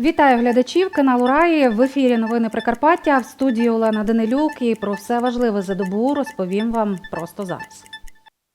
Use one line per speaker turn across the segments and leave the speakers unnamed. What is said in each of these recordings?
Вітаю глядачів каналу Раї. В ефірі новини Прикарпаття в студії Олена Данилюк. І про все важливе за добу розповім вам просто зараз.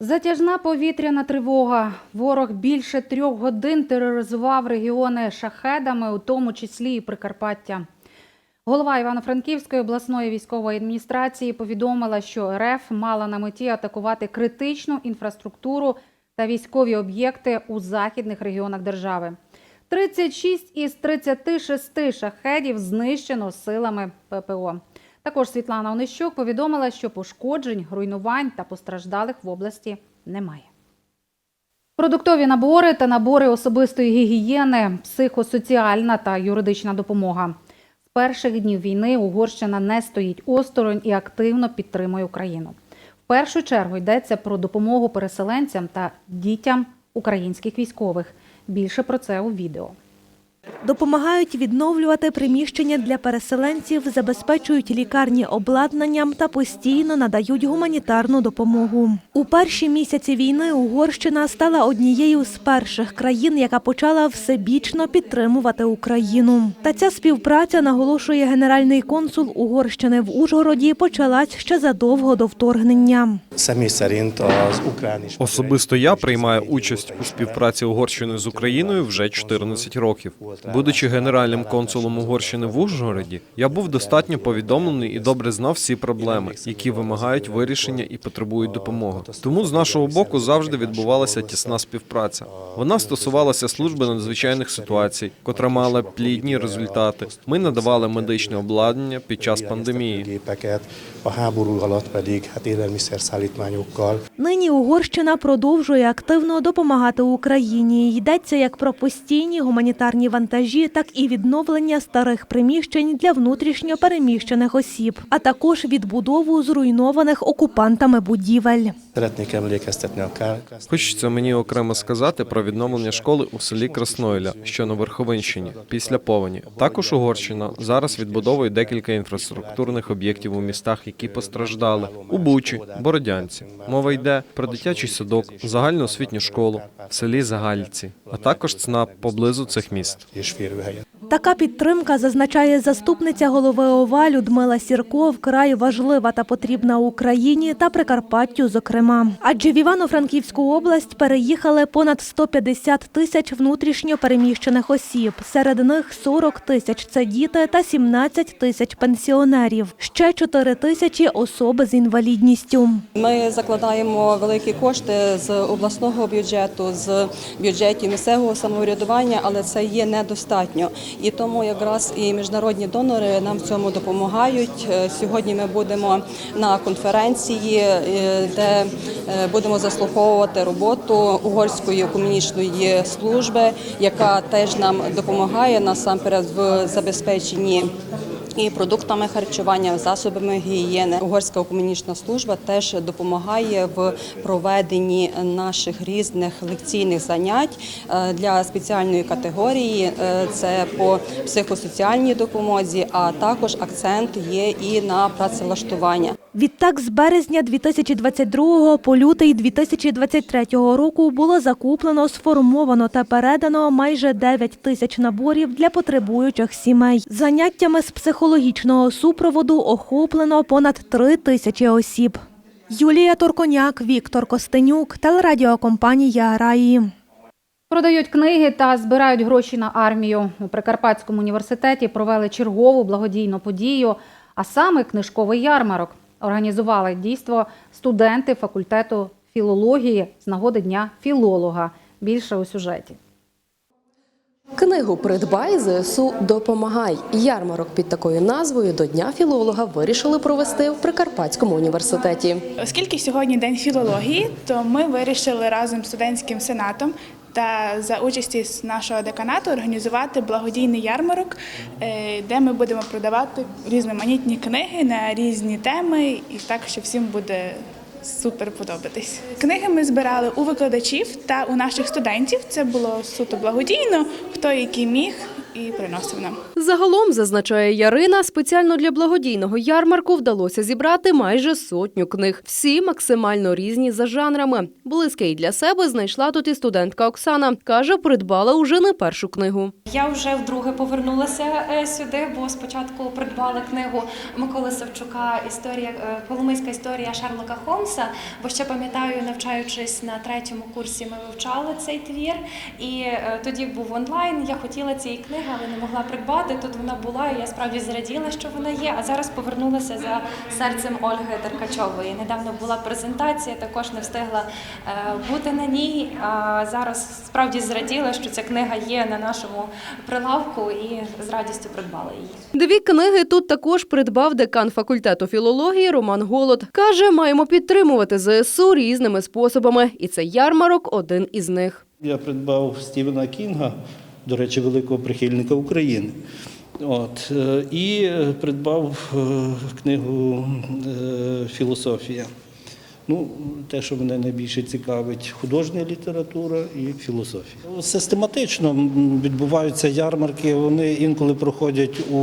Затяжна повітряна тривога. Ворог більше трьох годин тероризував регіони шахедами, у тому числі і Прикарпаття. Голова Івано-Франківської обласної військової адміністрації повідомила, що РФ мала на меті атакувати критичну інфраструктуру та військові об'єкти у західних регіонах держави. 36 із 36 шахедів знищено силами ППО. Також Світлана Онищук повідомила, що пошкоджень, руйнувань та постраждалих в області немає. Продуктові набори та набори особистої гігієни, психосоціальна та юридична допомога. З перших днів війни Угорщина не стоїть осторонь і активно підтримує Україну. В першу чергу йдеться про допомогу переселенцям та дітям українських військових. Більше про це у відео.
Допомагають відновлювати приміщення для переселенців, забезпечують лікарні обладнанням та постійно надають гуманітарну допомогу. У перші місяці війни Угорщина стала однією з перших країн, яка почала всебічно підтримувати Україну. Та ця співпраця, наголошує генеральний консул Угорщини в Ужгороді, почалась ще задовго до вторгнення.
Особисто я приймаю участь у співпраці Угорщини з Україною вже 14 років. Будучи генеральним консулом Угорщини в Ужгороді, я був достатньо повідомлений і добре знав всі проблеми, які вимагають вирішення і потребують допомоги. Тому з нашого боку завжди відбувалася тісна співпраця. Вона стосувалася служби надзвичайних ситуацій, котра мала плідні результати. Ми надавали медичне обладнання під час пандемії.
Нині Угорщина продовжує активно допомагати Україні. Йдеться як про постійні гуманітарні вантажі, так і відновлення старих приміщень для внутрішньо переміщених осіб, а також відбудову зруйнованих окупантами будівель.
Хочеться мені окремо сказати про відновлення школи у селі Краснойля, що на Верховинщині, після повені. Також Угорщина зараз відбудовує декілька інфраструктурних об'єктів у містах, які постраждали у Бучі, Бородянці. Мова йде про дитячий садок, загальну освітню школу в селі Загальці, а також ЦНАП поблизу цих міст.
és férőhelyen.
Така підтримка, зазначає заступниця голови ОВА Людмила Сірко, вкрай важлива та потрібна Україні та Прикарпаттю, зокрема. Адже в Івано-Франківську область переїхали понад 150 тисяч внутрішньо переміщених осіб. Серед них 40 тисяч це діти та 17 тисяч пенсіонерів. Ще 4 тисячі особи з інвалідністю.
Ми закладаємо великі кошти з обласного бюджету, з бюджетів місцевого самоврядування, але це є недостатньо. І тому якраз і міжнародні донори нам в цьому допомагають. Е, Сьогодні ми будемо на конференції, е, де е, будемо заслуховувати роботу угорської комунічної служби, яка теж нам допомагає насамперед в забезпеченні і продуктами харчування, засобами гігієни. Угорська комунічна служба теж допомагає в проведенні наших різних лекційних занять е, для спеціальної категорії. Е, Це по психосоціальній допомозі, а також акцент є і на працевлаштування.
Відтак, з березня 2022 по лютий 2023 року було закуплено, сформовано та передано майже 9 тисяч наборів для потребуючих сімей. Заняттями з психологічного супроводу охоплено понад 3 тисячі осіб. Юлія Торконяк, Віктор Костенюк, телерадіокомпанія Раї.
Продають книги та збирають гроші на армію. У Прикарпатському університеті провели чергову благодійну подію, а саме книжковий ярмарок. Організували дійство студенти факультету філології з нагоди Дня філолога. Більше у сюжеті.
Книгу Придбай ЗСУ допомагай. Ярмарок під такою назвою до Дня філолога вирішили провести в Прикарпатському університеті.
Оскільки сьогодні день філології, то ми вирішили разом з студентським сенатом та за участі нашого деканату організувати благодійний ярмарок, е, де ми будемо продавати різноманітні книги на різні теми, і так, що всім буде супер подобатись. Книги ми збирали у викладачів та у наших студентів. Це було суто благодійно, хто який міг і приносив нам.
Загалом, зазначає Ярина, спеціально для благодійного ярмарку вдалося зібрати майже сотню книг. Всі максимально різні за жанрами. Близький для себе знайшла тут і студентка Оксана. Каже, придбала уже не першу книгу.
Я вже вдруге повернулася е, сюди, бо спочатку придбала книгу Миколи Савчука Історія е, Коломийська історія Шерлока Холмса. Бо ще пам'ятаю, навчаючись на третьому курсі, ми вивчали цей твір. І е, тоді був онлайн. Я хотіла цієї книги, але не могла придбати. Тут вона була, і я справді зраділа, що вона є. А зараз повернулася за серцем Ольги Деркачової. Недавно була презентація, також не встигла е, бути на ній. А зараз справді зраділа, що ця книга є на нашому прилавку і з радістю придбала її.
Дві книги тут також придбав декан факультету філології Роман Голод. Каже, маємо підтримувати ЗСУ різними способами, і цей ярмарок один із них.
Я придбав Стівена Кінга, до речі, великого прихильника України. От, е, і е, придбав е, книгу Філософія. Ну, те, що мене найбільше цікавить, художня література і філософія. Систематично відбуваються ярмарки. Вони інколи проходять у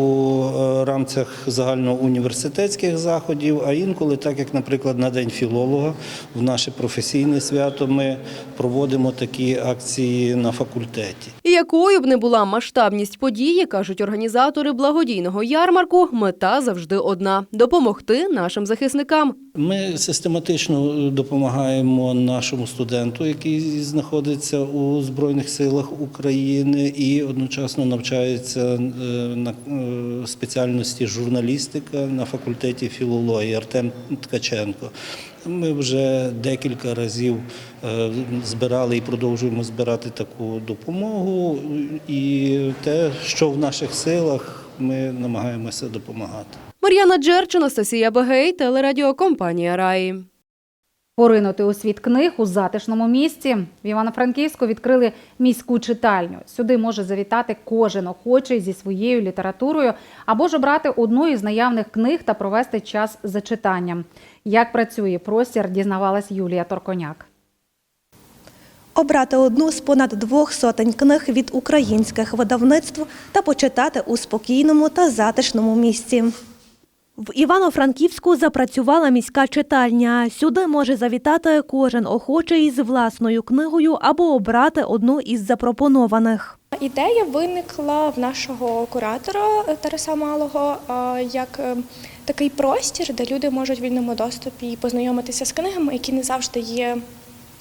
е, рамках загальноуніверситетських заходів, а інколи, так як, наприклад, на День філолога, в наше професійне свято, ми проводимо такі акції на факультеті.
І якою б не була масштабність події, кажуть організатори благодійного ярмарку, мета завжди одна допомогти нашим захисникам.
Ми систематично допомагаємо нашому студенту, який знаходиться у Збройних силах України і одночасно навчається е, на е, спеціальності журналістика на факультеті філології Артем Ткаченко. Ми вже декілька разів е, збирали і продовжуємо збирати таку допомогу. І те, що в наших силах, ми намагаємося допомагати.
Мар'яна Джерч, Анастасія Бегей, телерадіокомпанія Раї.
Поринути у світ книг у затишному місці. В Івано-Франківську відкрили міську читальню. Сюди може завітати кожен охочий зі своєю літературою або ж обрати одну із наявних книг та провести час за читанням. Як працює простір, дізнавалась Юлія Торконяк.
Обрати одну з понад двох сотень книг від українських видавництв та почитати у спокійному та затишному місці. В Івано-Франківську запрацювала міська читальня. Сюди може завітати кожен охочий з власною книгою або обрати одну із запропонованих.
Ідея виникла в нашого куратора Тараса Малого як е, такий простір, де люди можуть в вільному доступі познайомитися з книгами, які не завжди є.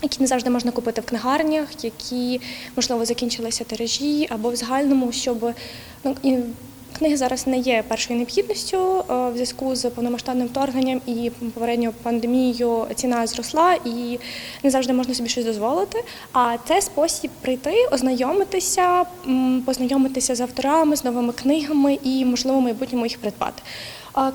Які не завжди можна купити в книгарнях, які можливо закінчилися тиражі або в загальному, щоб ну книги зараз не є першою необхідністю е, в зв'язку з повномасштабним вторгненням і попередньою пандемією ціна зросла і не завжди можна собі щось дозволити. А це спосіб прийти, ознайомитися, познайомитися з авторами, з новими книгами і, можливо, в майбутньому їх придбати.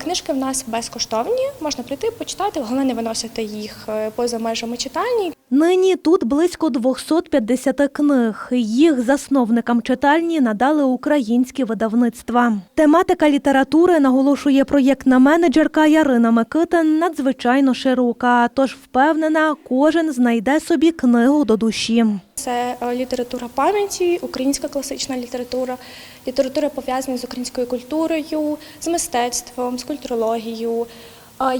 Книжки в нас безкоштовні, можна прийти, почитати, головне не виносити їх е, поза межами читальні.
Нині тут близько 250 книг. Їх засновникам читальні надали українські видавництва. Тематика літератури, наголошує проєктна менеджерка Ярина Микитин, надзвичайно широка, тож впевнена, кожен знайде собі книгу до душі.
Це е, література пам'яті, українська класична література, література пов'язана з українською культурою, з мистецтвом, з культурологією.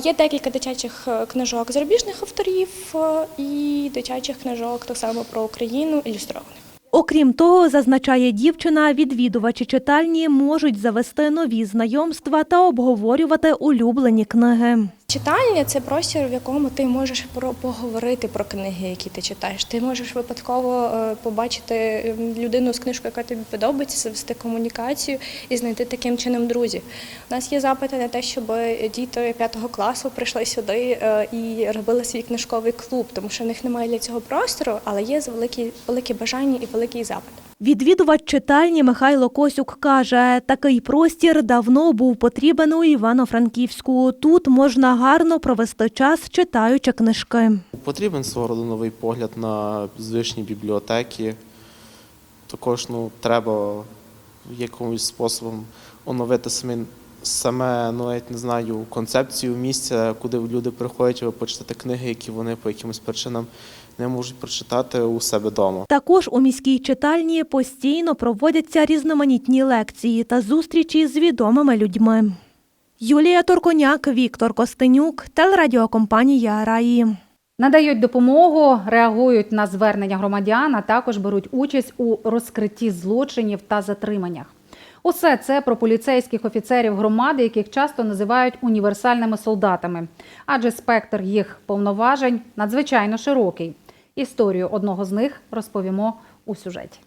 Є декілька дитячих е, книжок зарубіжних авторів е, і дитячих книжок так само про Україну ілюстрованих.
Окрім того, зазначає дівчина, відвідувачі читальні можуть завести нові знайомства та обговорювати улюблені книги.
Читальня це простір, в якому ти можеш поговорити про книги, які ти читаєш. Ти можеш випадково е, побачити людину з книжкою, яка тобі подобається, завести комунікацію і знайти таким чином друзів. У нас є запити на те, щоб діти п'ятого класу прийшли сюди е, і робили свій книжковий клуб, тому що в них немає для цього простору, але є великі, велике бажання і великий запит.
Відвідувач читальні Михайло Косюк каже, такий простір давно був потрібен у Івано-Франківську. Тут можна гарно провести час, читаючи книжки.
Потрібен свого роду новий погляд на звичні бібліотеки. Також ну, треба якимось способом оновити самі саме, ну навіть не знаю, концепцію місця, куди люди приходять, почитати книги, які вони по якимось причинам не можуть прочитати у себе вдома.
Також у міській читальні постійно проводяться різноманітні лекції та зустрічі з відомими людьми. Юлія Торконяк, Віктор Костенюк, телерадіокомпанія Раї.
Надають допомогу, реагують на звернення громадян, а також беруть участь у розкритті злочинів та затриманнях. Усе це про поліцейських офіцерів громади, яких часто називають універсальними солдатами, адже спектр їх повноважень надзвичайно широкий. Історію одного з них розповімо у сюжеті.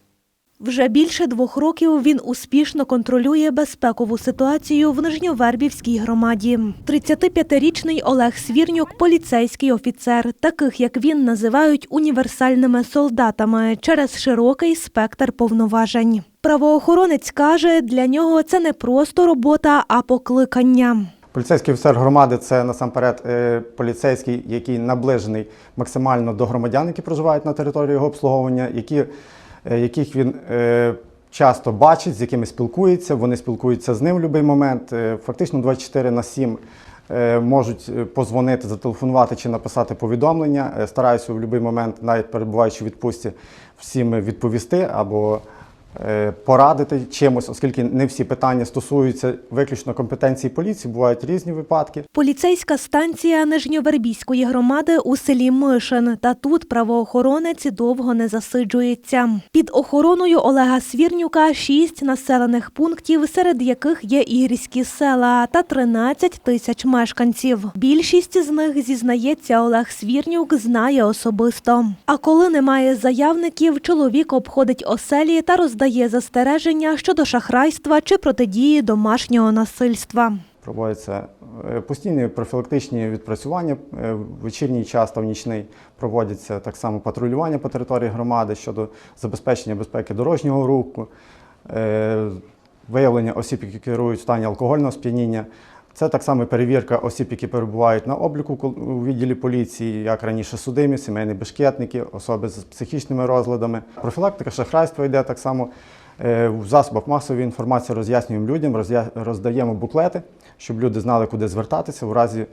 Вже більше двох років він успішно контролює безпекову ситуацію в Нижньовербівській громаді. 35-річний Олег Свірнюк – поліцейський офіцер. Таких, як він, називають універсальними солдатами через широкий спектр повноважень. Правоохоронець каже, для нього це не просто робота, а покликання.
Поліцейський офіцер громади це насамперед е, поліцейський, який наближений максимально до громадян, які проживають на території його обслуговування, які, е, яких він е, часто бачить, з якими спілкується. Вони спілкуються з ним в будь-який момент. Фактично 24 на 7 е, можуть позвонити, зателефонувати чи написати повідомлення. Стараюся в будь-який момент, навіть перебуваючи в відпустці, всім відповісти або порадити чимось, оскільки не всі питання стосуються виключно компетенції поліції, бувають різні випадки.
Поліцейська станція Нижньовербійської громади у селі Мишин. Та тут правоохоронець довго не засиджується. Під охороною Олега Свірнюка шість населених пунктів, серед яких є ігрівські села та 13 тисяч мешканців. Більшість з них, зізнається Олег Свірнюк, знає особисто. А коли немає заявників, чоловік обходить оселі та роздає застереження щодо шахрайства чи протидії домашнього насильства.
Проводяться е, постійні профілактичні відпрацювання е, в вечірній час та в нічний проводяться так само патрулювання по території громади щодо забезпечення безпеки дорожнього руху, е, виявлення осіб, які керують в стані алкогольного сп'яніння. Це так само перевірка осіб, які перебувають на обліку у відділі поліції, як раніше судимі, сімейні бешкетники, особи з психічними розладами. Профілактика шахрайства йде так само. Е, В засобах масової інформації роз'яснюємо людям, роздаємо буклети, щоб люди знали, куди звертатися в разі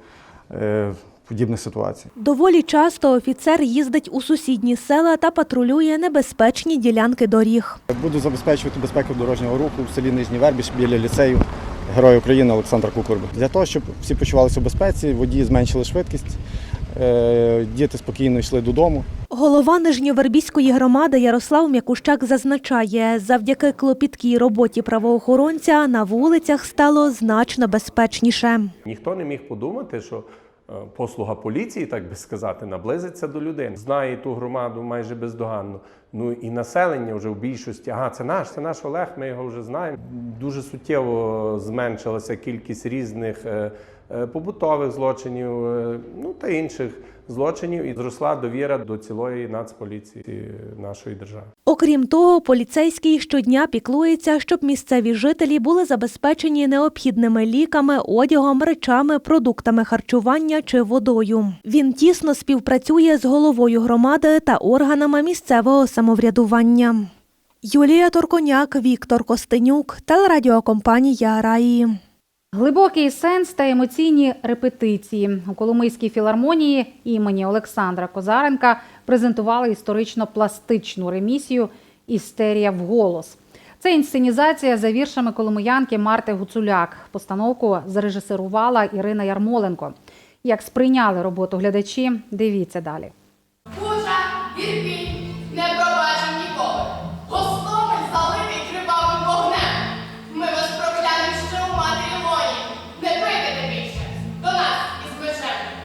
е, подібних ситуацій.
Доволі часто офіцер їздить у сусідні села та патрулює небезпечні ділянки доріг.
Буду забезпечувати безпеку дорожнього руху в селі Нижній Вербіж біля ліцею Героя України Олександра Кукурби. Для того, щоб всі почувалися у безпеці, водії зменшили швидкість, е, діти спокійно йшли додому.
Голова Нижньовербійської громади Ярослав Мякущак зазначає, завдяки клопіткій роботі правоохоронця на вулицях стало значно безпечніше.
Ніхто не міг подумати, що е, послуга поліції, так би сказати, наблизиться до людей. Знає ту громаду майже бездоганно. Ну і населення вже в більшості. Ага, це наш, це наш Олег, ми його вже знаємо. Дуже суттєво зменшилася кількість різних е, е, побутових злочинів, е, ну та інших злочинів, і зросла довіра до цілої нацполіції нашої держави.
Окрім того, поліцейський щодня піклується, щоб місцеві жителі були забезпечені необхідними ліками, одягом, речами, продуктами харчування чи водою. Він тісно співпрацює з головою громади та органами місцевого самоврядування. Юлія Торконяк, Віктор Костенюк, телерадіокомпанія Раї.
Глибокий сенс та емоційні репетиції у Коломийській філармонії імені Олександра Козаренка презентували історично-пластичну ремісію Істерія вголос. Це інсценізація за віршами коломиянки Марти Гуцуляк. Постановку зарежисерувала Ірина Ярмоленко. Як сприйняли роботу глядачі, дивіться далі.
Бужа,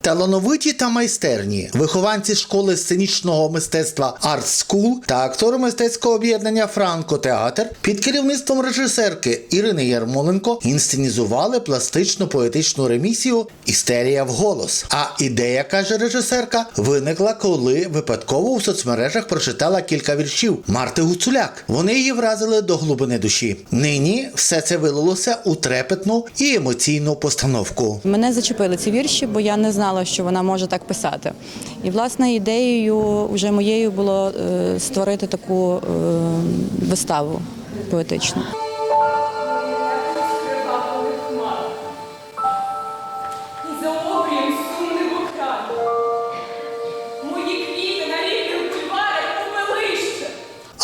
Талановиті та майстерні вихованці школи сценічного мистецтва Art School та актори мистецького об'єднання Франко Театр під керівництвом режисерки Ірини Ярмоленко інсценізували пластичну поетичну ремісію Істерія вголос. А ідея, каже режисерка, виникла, коли випадково у соцмережах прочитала кілька віршів Марти Гуцуляк. Вони її вразили до глибини душі. Нині все це вилилося у трепетну і емоційну постановку.
Мене зачепили ці вірші, бо я не знала, що вона може так писати. І власне ідеєю вже моєю було е, створити таку е, виставу поетичну.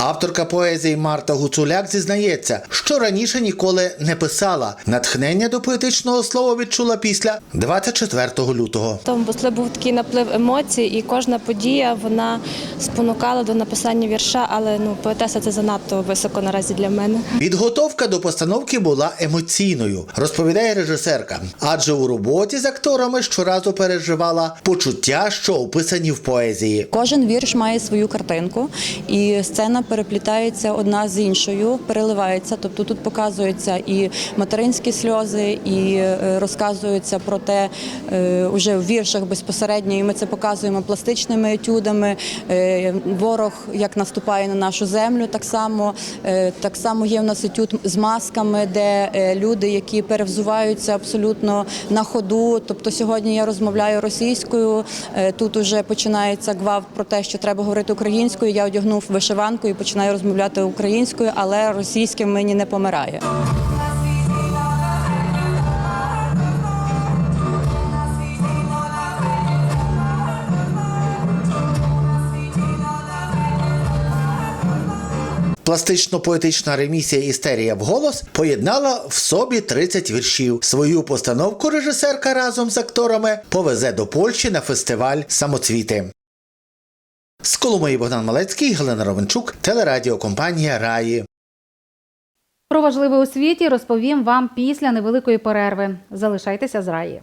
Авторка поезії Марта Гуцуляк зізнається, що раніше ніколи не писала. Натхнення до поетичного слова відчула після 24 лютого.
Тому був такий наплив емоцій, і кожна подія вона спонукала до написання вірша, але ну поетеса це занадто високо наразі для мене.
Підготовка до постановки була емоційною, розповідає режисерка. Адже у роботі з акторами щоразу переживала почуття, що описані в поезії.
Кожен вірш має свою картинку, і сцена переплітається одна з іншою, переливається. Тобто тут показуються і материнські сльози, і е, розказується про те е, уже в віршах безпосередньо. І ми це показуємо пластичними етюдами. Е, Ворог як наступає на нашу землю, так само так само є в нас етюд з масками, де люди, які перевзуваються абсолютно на ходу. Тобто сьогодні я розмовляю російською. Тут уже починається гвалт про те, що треба говорити українською. Я одягнув вишиванку і починаю розмовляти українською, але російське мені не помирає.
Пластично-поетична ремісія Істерія вголос поєднала в собі 30 віршів. Свою постановку режисерка разом з акторами повезе до Польщі на фестиваль Самоцвіти. З Коломиї Богдан Малецький, Галина Ровенчук, телерадіокомпанія Раї.
Про важливе у світі розповім вам після невеликої перерви. Залишайтеся з раї.